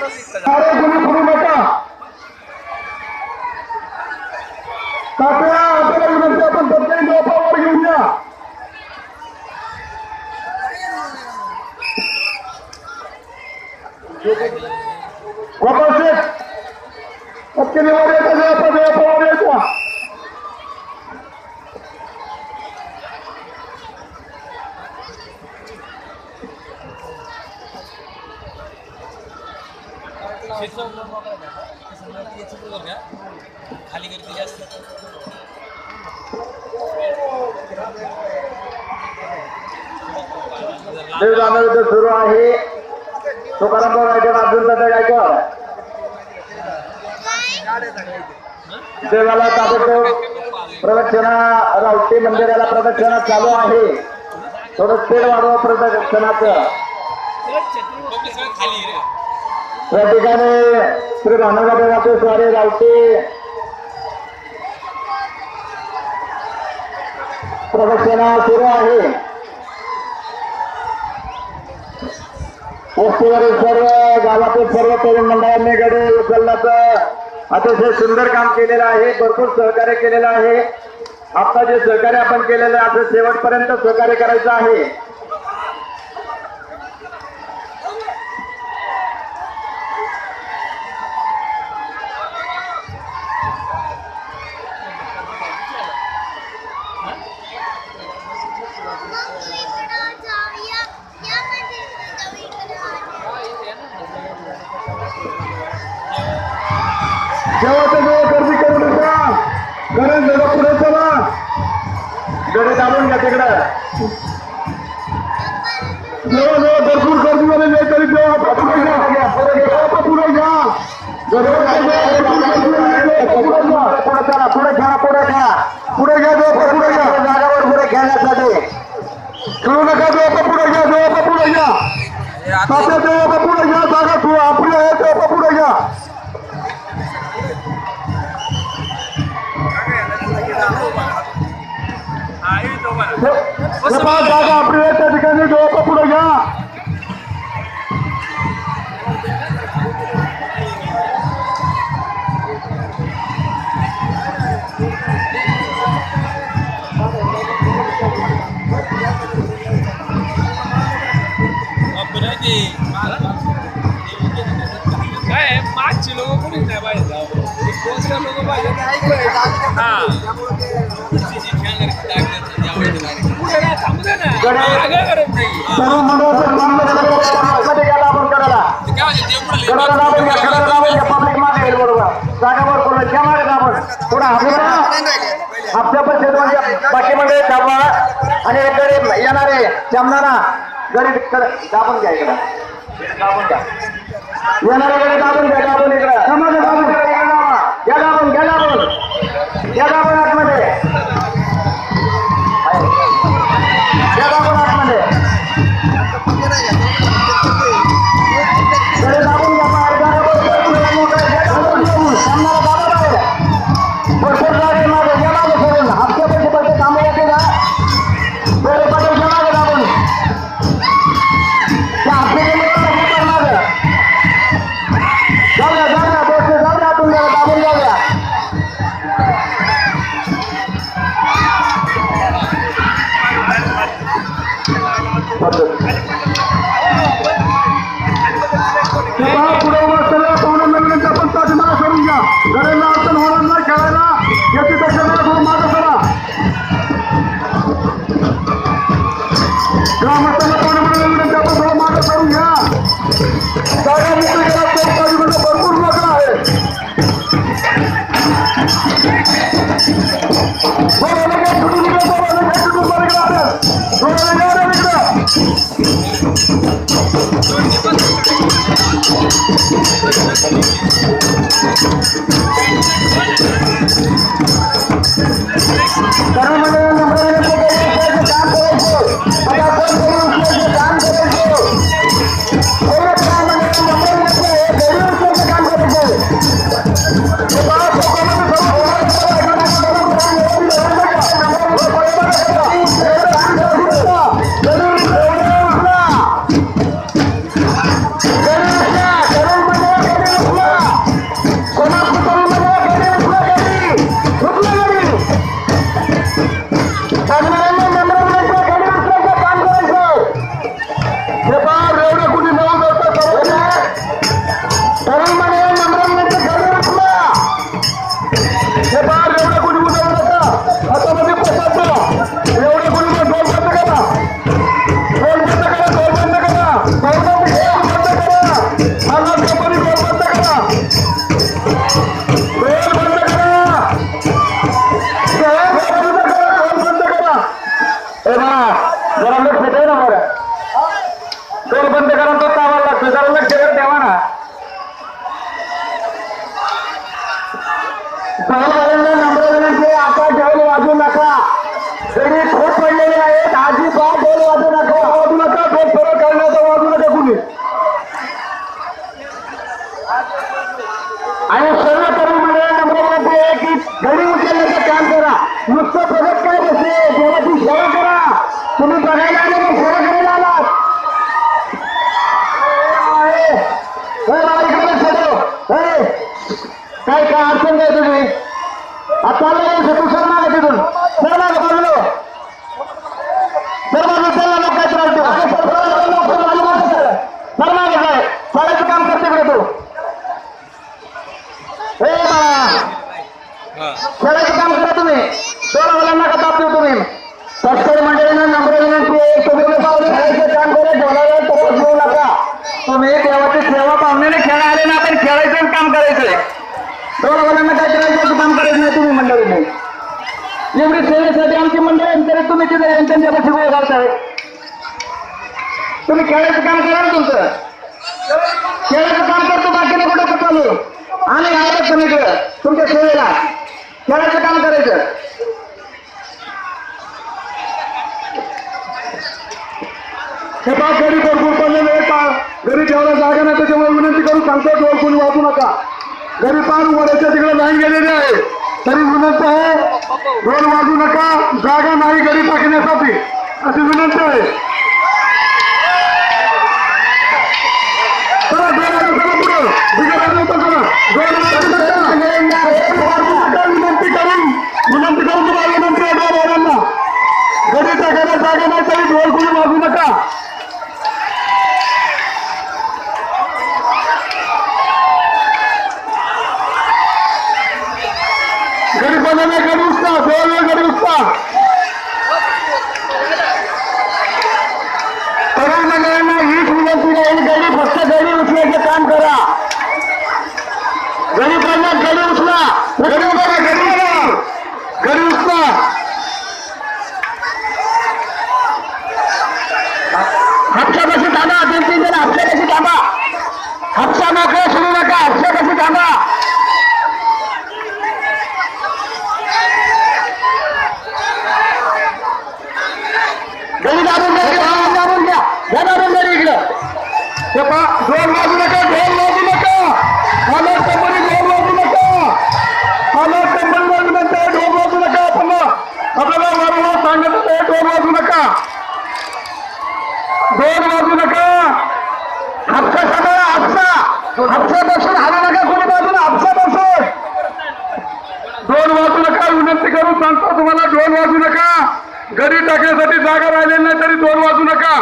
सारे कोणी पुढे नका तात्या विनंती आपण प्रत्येक गोपावर घेऊन या गोपाल शेठ पक्के निवार खाली गर्दी जास्त. सुरू आहे. तुकाराम गायकवाड अर्जुन दादा गायकवाड. देवाला ताबडतोब प्रदक्षिणा रावटी मंदिराला प्रदक्षिणा चालू आहे. थोडं स्पीड वाढवा प्रदक्षिणाचं. खाली रे. या ठिकाणी श्री देवाचे स्वारी रावटी प्रदक्षिणा सुरू आहे. वस्तीवरील सर्व गावातील सर्व तरुण मंडळांनी गडे उचलण्याचं अतिशय सुंदर काम केलेलं आहे. भरपूर सहकार्य केलेलं आहे. आता जे सहकार्य आपण केलेलं आहे असं शेवटपर्यंत सहकार्य करायचं आहे. जेव्हा जेव्हा गर्दी करू नका गणेश दादा पुढे चला. गडे दाबून घ्या तिकडं. जेव्हा जेव्हा भरपूर गर्दी मध्ये नाही तरी जेव्हा पुढे घ्या. पुढे घ्या. पुढे घ्या. पुढे चला पुढे घ्या पुढे घ्या. पुढे घ्या जेव्हा पुढे घ्या. जागावर पुढे घेण्यासाठी. खेळू नका जेव्हा पुढे घ्या जेव्हा पुढे घ्या. तात्या जेव्हा पुढे घ्या जागा आपली आहे तेव्हा पुढे घ्या. जमा जागा आपली आहे त्या ठिकाणी डोळा पुढे घ्या काय मागची लोक कोणीच नाही पाहिजे कोणत्या लोक पाहिजे हा. सर्व मंडळाचं मध्ये आपण करायला गडाला दाबून घ्या कडाला दाबून घ्या पब्लिक मागे येईल बरोबर जागावर कोण घ्या मागे दाबून पुढे आपल्या पण शेतमध्ये बाकी मंडळी दाबा आणि गरीब येणारे जमणारा गरीब दाबून घ्या इकडं दाबून घ्या येणारे गरीब दाबून घ्या दाबून इकडं समाज दाबून घ्या दाबून घ्या दाबून या दाबून आतमध्ये थोडं वाजू नका. गडी खोट पडलेले आहेत. आजी अजिबात ढोल वाजू नका. वाजू नका. ढोल फरक करण्याचा वाजू नका कुणी. आणि सर्व तरुण मंडळांना नम्र आहे की घरी उचलण्याचं काम करा. नुसतं प्रगत काय बसले? देवाची सेवा करा. तुम्ही बघायला आले का सेवा करायला आलात. काय काय अडचण काय तुम्ही आता आलं तू सर मागे तिथून सर मागे बाजूला सर बाजू चल ना काय त्रास देऊ अरे, sir, sir, sir, sir, sir, बाजू मागे सर. सर मागे काय चालायचं काम करते का तू ए बाळा खेळायचं काम करा तुम्ही दोन मुलांना का ताप देऊ तुम्ही तस्कर मंडळींना नम्र विनंती आहे तुम्ही लोकं खेळायचं काम करा बोलायला तसंच घेऊ नका तुम्ही देवाची सेवा पाहुण्याने खेळा आले ना आपण खेळायचं आणि काम करायचंय दोन मुलांना काय करायचं काम करायचं नाही तुम्ही मंडळीने एवढी सेवेसाठी आमची मंडळी आहे, तरी तुम्ही तिथे त्यांच्यापाशी वेळ घालताय तुम्ही खेळायचं काम करा ना तुमचं. खेळायचं काम करतो बाकीने कुठं चालू. आम्ही राहिलं तुम्ही तुमच्या सेवेला. खेळायचं काम करायचं. हे पा घरी भरपूर पडलेलं आहे? पा घरी ठेवायला जागा नाही त्याच्यामुळे विनंती करून सांगतो डोळ कोणी वाचू नका. घरी पार वड्याच्या तिकडे लाईन गेलेली आहे. तरी विनंती आहे दोन वाजू नका जागा नाही घरी टाकण्यासाठी. अशी विनंती आहे चला, जोराने चला पुढं. बिगडायला नको चला. जोराने चला. विनंती करून विनंती करून तुम्हाला विनंती आहे डोळवाल्यांना घरी टाकायला जागा नाही तरी ढोल कोणी वाजू नका गडी बनवणे गडी उचला दोन गडी उचला तरुण मंडळांना हीच विनंती राहील गडी फक्त गडी उचलायचं काम करा. गडी गडी उचला. गडी गडी उचला. थांबा दोन तीन जण थांबा? हापशा नका सुरू नका हापशापाशी थांबा गडी दाबून घ्या गडी दाबून घ्या घ्या दाबून घ्या इकडं हे पहा ढोल वाजू नका ढोल वाजू नका. मला कंपनी ढोल वाजू नका. मला कंपनी वाजू ढोल वाजू नका आपण. आपल्याला वारंवार सांगत होते ढोल वाजू नका. ढोल वाजू नका. हापसा सांभाळा हापसा हापसा बसून हाणू नका कोणी बाजूला हापसा बसून ढोल वाजू नका विनंती करून सांगतो तुम्हाला ढोल वाजू नका. घरी टाकण्यासाठी जागा राहिलेली नाही तरी ढोल वाजू नका.